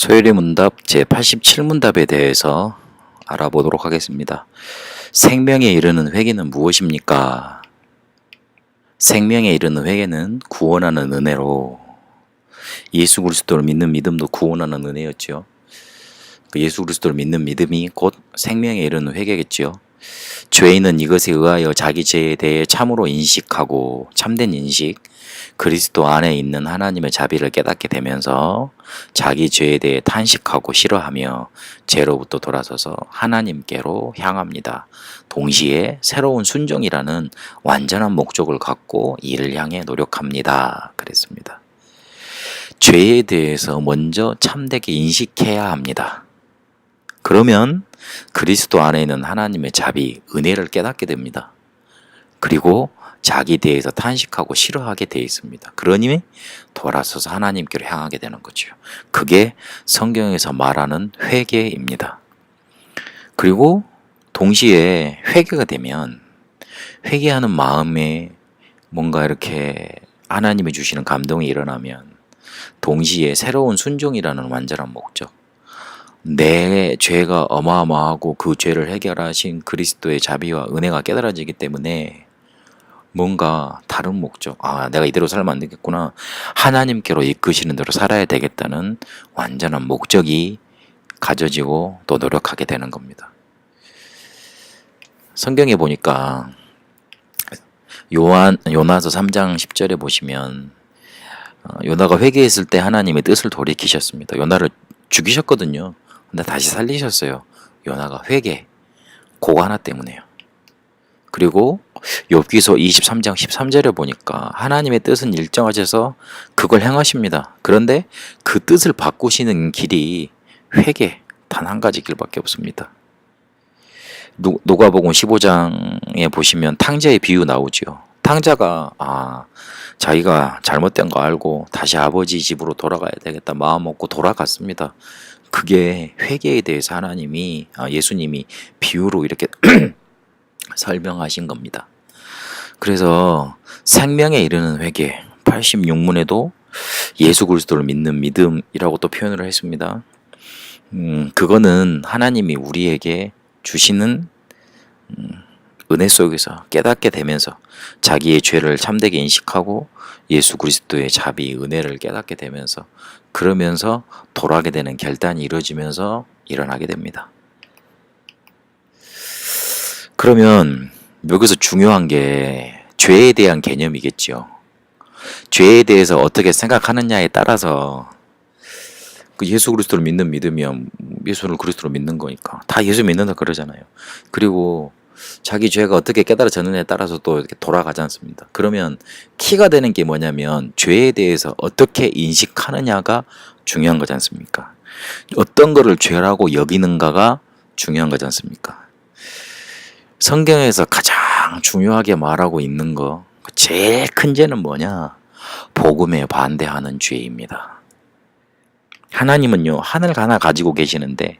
소율의 문답 제87문답에 대해서 알아보도록 하겠습니다. 생명에 이르는 회개는 무엇입니까? 생명에 이르는 회개는 구원하는 은혜로 예수 그리스도를 믿는 믿음도 구원하는 은혜였죠. 그 예수 그리스도를 믿는 믿음이 곧 생명에 이르는 회개겠지요. 죄인은 이것에 의하여 자기 죄에 대해 참으로 인식하고 참된 인식, 그리스도 안에 있는 하나님의 자비를 깨닫게 되면서 자기 죄에 대해 탄식하고 싫어하며 죄로부터 돌아서서 하나님께로 향합니다. 동시에 새로운 순종이라는 완전한 목적을 갖고 이를 향해 노력합니다. 그랬습니다. 죄에 대해서 먼저 참되게 인식해야 합니다. 그러면 그리스도 안에 있는 하나님의 자비, 은혜를 깨닫게 됩니다. 그리고 자기 대해서 탄식하고 싫어하게 되어 있습니다. 그러니 돌아서서 하나님께로 향하게 되는 거죠. 그게 성경에서 말하는 회개입니다. 그리고 동시에 회개가 되면 회개하는 마음에 뭔가 이렇게 하나님이 주시는 감동이 일어나면 동시에 새로운 순종이라는 완전한 목적, 내 죄가 어마어마하고 그 죄를 해결하신 그리스도의 자비와 은혜가 깨달아지기 때문에 뭔가 다른 목적, 아, 내가 이대로 살면 안 되겠구나. 하나님께로 이끄시는 대로 살아야 되겠다는 완전한 목적이 가져지고 또 노력하게 되는 겁니다. 성경에 보니까 요한 요나서 3장 10절에 보시면 어, 요나가 회개했을 때 하나님의 뜻을 돌이키셨습니다. 요나를 죽이셨거든요. 근데 다시 살리셨어요. 요나가 회개. 그거 하나 때문에요. 그리고 욥기서 23장 13절에 보니까 하나님의 뜻은 일정하셔서 그걸 행하십니다. 그런데 그 뜻을 바꾸시는 길이 회개 단 한 가지 길밖에 없습니다. 노가복음 15장에 보시면 탕자의 비유 나오죠. 탕자가 아 자기가 잘못된 거 알고 다시 아버지 집으로 돌아가야 되겠다 마음 먹고 돌아갔습니다. 그게 회개에 대해서 하나님이 아, 예수님이 비유로 이렇게 설명하신 겁니다. 그래서 생명에 이르는 회개 86문에도 예수 그리스도를 믿는 믿음이라고 또 표현을 했습니다. 음, 그거는 하나님이 우리에게 주시는 음, 은혜 속에서 깨닫게 되면서 자기의 죄를 참되게 인식하고 예수 그리스도의 자비 은혜를 깨닫게 되면서 그러면서 돌아가게 되는 결단이 이루어지면서 일어나게 됩니다. 그러면 여기서 중요한 게 죄에 대한 개념이겠죠. 죄에 대해서 어떻게 생각하느냐에 따라서 그 예수 그리스도를 믿는 믿으면 예수를 그리스도로 믿는 거니까 다 예수 믿는다 그러잖아요. 그리고 자기 죄가 어떻게 깨달아졌느냐에 따라서 또 이렇게 돌아가지 않습니다. 그러면 키가 되는 게 뭐냐면 죄에 대해서 어떻게 인식하느냐가 중요한 거지 않습니까? 어떤 거를 죄라고 여기는가가 중요한 거지 않습니까? 성경에서 가장 중요하게 말하고 있는 거 제일 큰 죄는 뭐냐? 복음에 반대하는 죄입니다. 하나님은요 하늘 하나 가지고 계시는데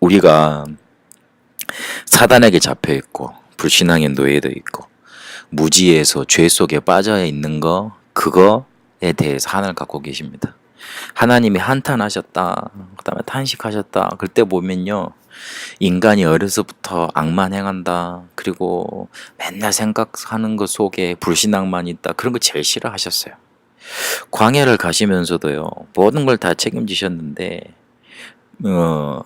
우리가 사단에게 잡혀 있고 불신앙의 노예도 있고 무지에서 죄 속에 빠져 있는 거 그거에 대해서 하나를 갖고 계십니다. 하나님이 한탄하셨다. 그다음에 탄식하셨다. 그때 보면요. 인간이 어려서부터 악만 행한다. 그리고 맨날 생각하는 것 속에 불신앙만 있다. 그런 거 제일 싫어하셨어요. 광야를 가시면서도요. 모든 걸 다 책임지셨는데 어,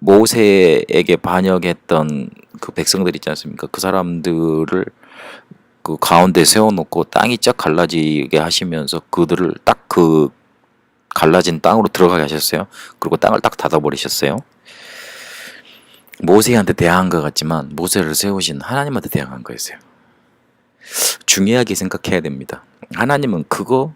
모세에게 반역했던 그 백성들 있지 않습니까? 그 사람들을 그 가운데 세워놓고 땅이 쫙 갈라지게 하시면서 그들을 딱 그 갈라진 땅으로 들어가게 하셨어요. 그리고 땅을 딱 닫아버리셨어요. 모세한테 대항한 것 같지만 모세를 세우신 하나님한테 대항한 거였어요. 중요하게 생각해야 됩니다. 하나님은 그거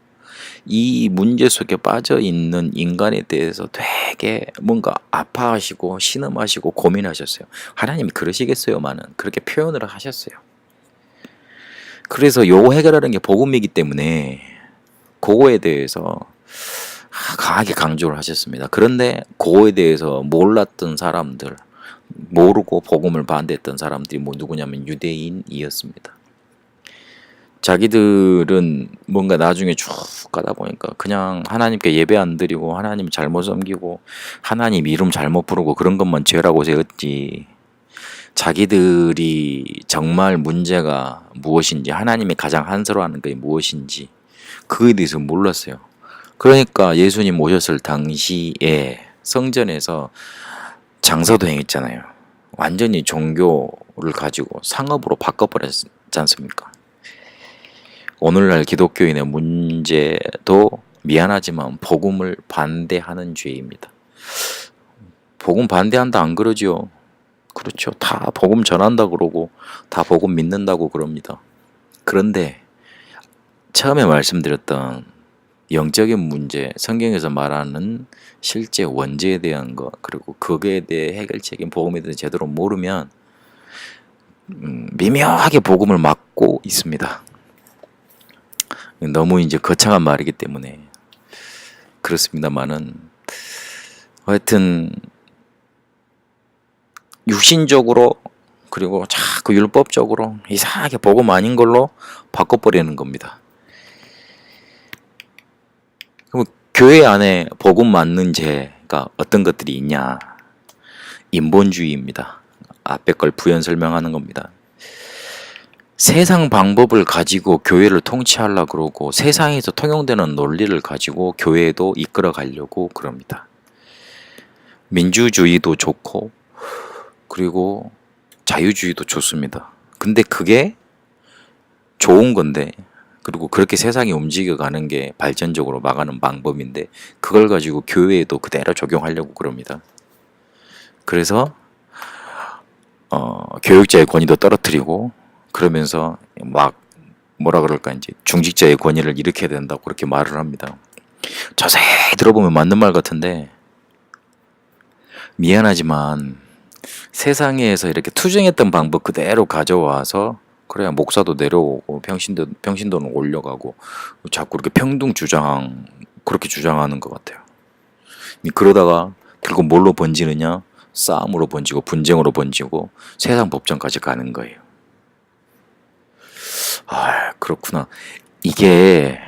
이 문제 속에 빠져 있는 인간에 대해서 되게 뭔가 아파하시고 신음하시고 고민하셨어요. 하나님이 그러시겠어요만은 그렇게 표현을 하셨어요. 그래서 요 해결하는 게 복음이기 때문에 그거에 대해서 강하게 강조를 하셨습니다. 그런데 그거에 대해서 몰랐던 사람들, 모르고 복음을 반대했던 사람들이 뭐 누구냐면 유대인이었습니다. 자기들은 뭔가 나중에 쭉 가다 보니까 그냥 하나님께 예배 안 드리고 하나님 잘못 섬기고 하나님 이름 잘못 부르고 그런 것만 죄라고 세웠지. 자기들이 정말 문제가 무엇인지 하나님이 가장 한스러워하는 게 무엇인지 그거에 대해서 몰랐어요. 그러니까 예수님 오셨을 당시에 성전에서 장사도 행했잖아요. 완전히 종교를 가지고 상업으로 바꿔버렸지 않습니까? 오늘날 기독교인의 문제도 미안하지만 복음을 반대하는 죄입니다. 복음 반대한다 안 그러지요? 그렇죠. 다 복음 전한다 그러고 다 복음 믿는다고 그럽니다. 그런데 처음에 말씀드렸던 영적인 문제, 성경에서 말하는 실제 원죄에 대한 것, 그리고 거기에 대해 해결책인 복음에 대해 제대로 모르면 음, 미묘하게 복음을 막고 있습니다. 너무 이제 거창한 말이기 때문에 그렇습니다만은 하여튼 육신적으로 그리고 자꾸 율법적으로 이상하게 복음 아닌 걸로 바꿔버리는 겁니다. 그럼 교회 안에 복음 맞는 죄가 어떤 것들이 있냐? 인본주의입니다. 앞에 걸 부연 설명하는 겁니다. 세상 방법을 가지고 교회를 통치하려 그러고 세상에서 통용되는 논리를 가지고 교회도 이끌어 가려고 그럽니다. 민주주의도 좋고 그리고 자유주의도 좋습니다. 근데 그게 좋은 건데 그리고 그렇게 세상이 움직여 가는 게 발전적으로 막아는 방법인데 그걸 가지고 교회에도 그대로 적용하려고 그럽니다. 그래서 어, 교육자의 권위도 떨어뜨리고 그러면서 막 뭐라 그럴까 이제 중직자의 권위를 일으켜야 된다고 그렇게 말을 합니다. 자세히 들어보면 맞는 말 같은데 미안하지만 세상에서 이렇게 투쟁했던 방법 그대로 가져와서 그래야 목사도 내려오고 평신도 평신도는 올려가고 자꾸 이렇게 평등 주장 그렇게 주장하는 것 같아요. 그러다가 결국 뭘로 번지느냐? 싸움으로 번지고 분쟁으로 번지고 세상 법정까지 가는 거예요. 아, 그렇구나. 이게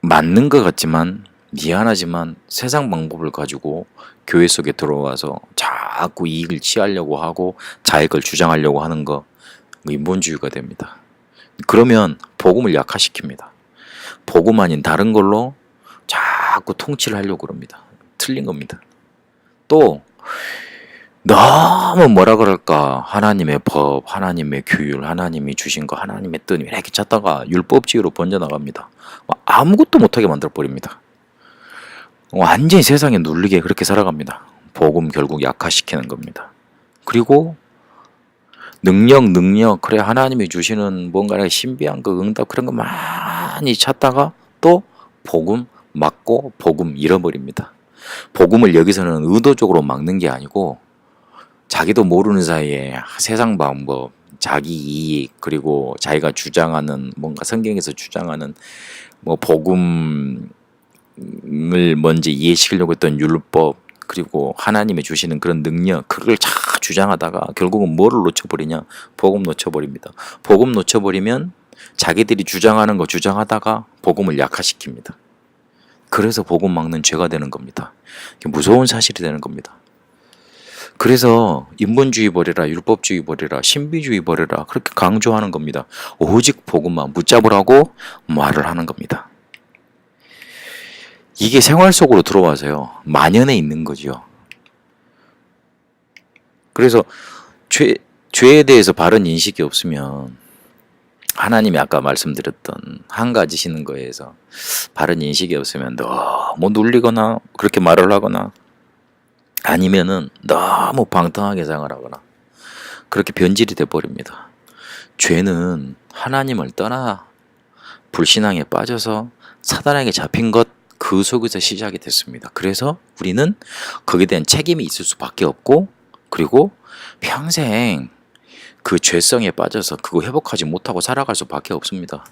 맞는 것 같지만 미안하지만 세상 방법을 가지고 교회 속에 들어와서 자꾸 이익을 취하려고 하고 자익을 주장하려고 하는 거 인본주의가 됩니다. 그러면 복음을 약화시킵니다. 복음 아닌 다른 걸로 자꾸 통치를 하려고 그럽니다. 틀린 겁니다. 또 너무 뭐라 그럴까 하나님의 법, 하나님의 규율, 하나님이 주신 거, 하나님의 뜻 이렇게 찾다가 율법주의로 번져 나갑니다. 아무것도 못하게 만들어 버립니다. 완전히 세상에 눌리게 그렇게 살아갑니다. 복음 결국 약화시키는 겁니다. 그리고 능력, 능력, 그래 하나님이 주시는 뭔가 신비한 그 응답 그런 거 많이 찾다가 또 복음 막고 복음 잃어버립니다. 복음을 여기서는 의도적으로 막는 게 아니고 자기도 모르는 사이에 세상 방법, 자기 이익 그리고 자기가 주장하는 뭔가 성경에서 주장하는 뭐 복음을 먼저 이해시키려고 했던 율법 그리고 하나님이 주시는 그런 능력 그걸 다 주장하다가 결국은 뭐를 놓쳐버리냐 복음 놓쳐버립니다. 복음 놓쳐버리면 자기들이 주장하는 거 주장하다가 복음을 약화시킵니다. 그래서 복음 막는 죄가 되는 겁니다. 무서운 사실이 되는 겁니다. 그래서 인본주의 버려라, 율법주의 버려라, 신비주의 버려라 그렇게 강조하는 겁니다. 오직 복음만 붙잡으라고 말을 하는 겁니다. 이게 생활 속으로 들어와서요 만연해 있는 거죠. 그래서 죄 죄에 대해서 바른 인식이 없으면 하나님이 아까 말씀드렸던 한 가지 시는 거에서 바른 인식이 없으면 너무 눌리거나 그렇게 말을 하거나 아니면은 너무 방탕하게 생활하거나 그렇게 변질이 돼 버립니다. 죄는 하나님을 떠나 불신앙에 빠져서 사단에게 잡힌 것 그 속에서 시작이 됐습니다. 그래서 우리는 거기에 대한 책임이 있을 수밖에 없고 그리고 평생 그 죄성에 빠져서 그거 회복하지 못하고 살아갈 수밖에 없습니다.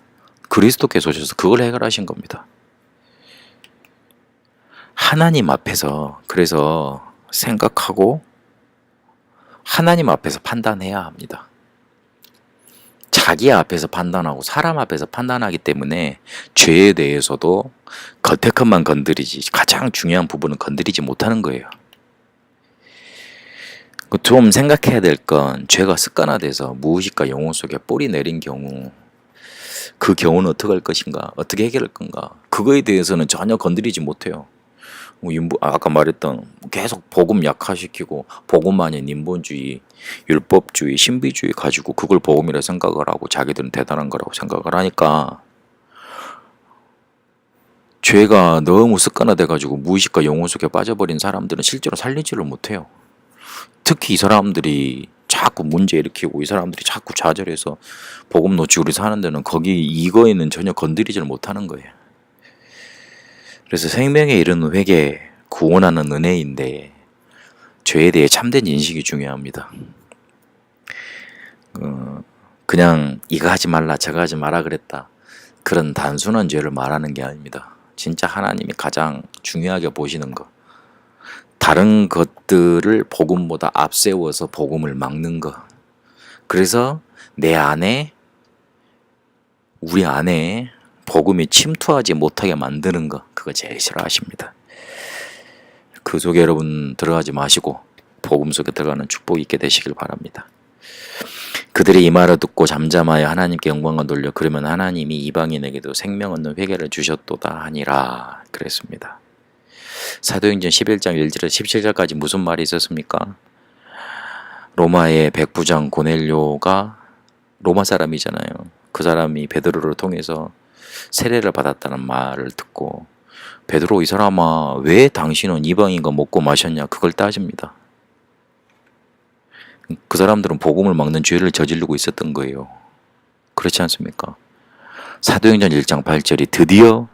그리스도께서 오셔서 그걸 해결하신 겁니다. 하나님 앞에서 그래서 생각하고 하나님 앞에서 판단해야 합니다. 자기 앞에서 판단하고 사람 앞에서 판단하기 때문에 죄에 대해서도 겉에 것만 건드리지 가장 중요한 부분은 건드리지 못하는 거예요. 그좀 생각해야 될 건 죄가 습관화돼서 무의식과 영혼 속에 뿌리 내린 경우 그 경우는 어떻게 할 것인가 어떻게 해결할 건가 그거에 대해서는 전혀 건드리지 못해요. 뭐 윤부, 아, 아까 말했던 계속 복음 약화시키고 복음만이 인본주의, 율법주의, 신비주의 가지고 그걸 복음이라 생각을 하고 자기들은 대단한 거라고 생각을 하니까 죄가 너무 습관화돼 가지고 무의식과 영혼 속에 빠져버린 사람들은 실제로 살리지를 못해요. 특히 이 사람들이 자꾸 문제 일으키고 이 사람들이 자꾸 좌절해서 복음 놓치고 사는 데는 거기 이거에는 전혀 건드리지를 못하는 거예요. 그래서 생명에 이르는 회개, 구원하는 은혜인데 죄에 대해 참된 인식이 중요합니다. 어, 그냥 이거 하지 말라, 저거 하지 마라 그랬다. 그런 단순한 죄를 말하는 게 아닙니다. 진짜 하나님이 가장 중요하게 보시는 것. 다른 것들을 복음보다 앞세워서 복음을 막는 것. 그래서 내 안에 우리 안에 복음이 침투하지 못하게 만드는 것. 그거 제일 싫어하십니다. 그 속에 여러분 들어가지 마시고 복음 속에 들어가는 축복이 있게 되시길 바랍니다. 그들이 이 말을 듣고 잠잠하여 하나님께 영광을 돌려 그러면 하나님이 이방인에게도 생명 얻는 회개를 주셨도다 하니라 그랬습니다. 사도행전 11장 1절에서 17절까지 무슨 말이 있었습니까? 로마의 백부장 고넬료가 로마 사람이잖아요. 그 사람이 베드로를 통해서 세례를 받았다는 말을 듣고 베드로 이 사람아 왜 당신은 이방인과 먹고 마셨냐 그걸 따집니다. 그 사람들은 복음을 막는 죄를 저지르고 있었던 거예요. 그렇지 않습니까? 사도행전 1장 8절이 드디어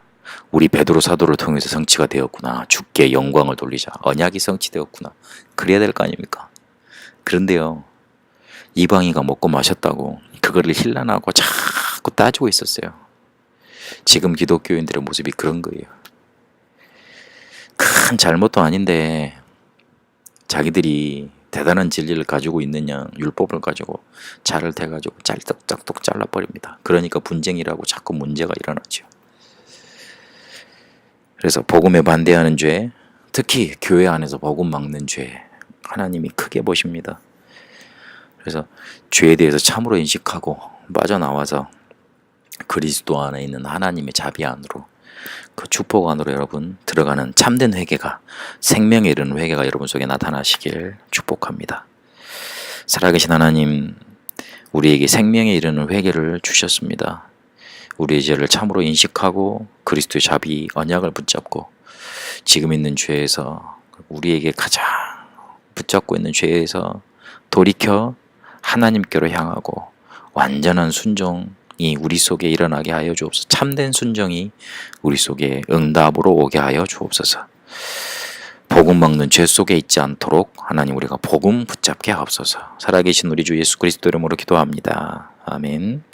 우리 베드로 사도를 통해서 성취가 되었구나. 주께 영광을 돌리자. 언약이 성취되었구나. 그래야 될 거 아닙니까? 그런데요. 이방이가 먹고 마셨다고 그거를 힐난하고 자꾸 따지고 있었어요. 지금 기독교인들의 모습이 그런 거예요. 큰 잘못도 아닌데 자기들이 대단한 진리를 가지고 있느냐 율법을 가지고 자를 대가지고 짤떡짤떡 잘라버립니다. 그러니까 분쟁이라고 자꾸 문제가 일어나죠. 그래서 복음에 반대하는 죄, 특히 교회 안에서 복음 막는 죄, 하나님이 크게 보십니다. 그래서 죄에 대해서 참으로 인식하고 빠져나와서 그리스도 안에 있는 하나님의 자비 안으로 그 축복 안으로 여러분 들어가는 참된 회개가 생명에 이르는 회개가 여러분 속에 나타나시길 축복합니다. 살아계신 하나님 우리에게 생명에 이르는 회개를 주셨습니다. 우리의 죄를 참으로 인식하고 그리스도의 자비 언약을 붙잡고 지금 있는 죄에서 우리에게 가장 붙잡고 있는 죄에서 돌이켜 하나님께로 향하고 완전한 순종이 우리 속에 일어나게 하여 주옵소서. 참된 순종이 우리 속에 응답으로 오게 하여 주옵소서. 복음 먹는 죄 속에 있지 않도록 하나님 우리가 복음 붙잡게 하옵소서. 살아계신 우리 주 예수 그리스도 이름으로 기도합니다. 아멘.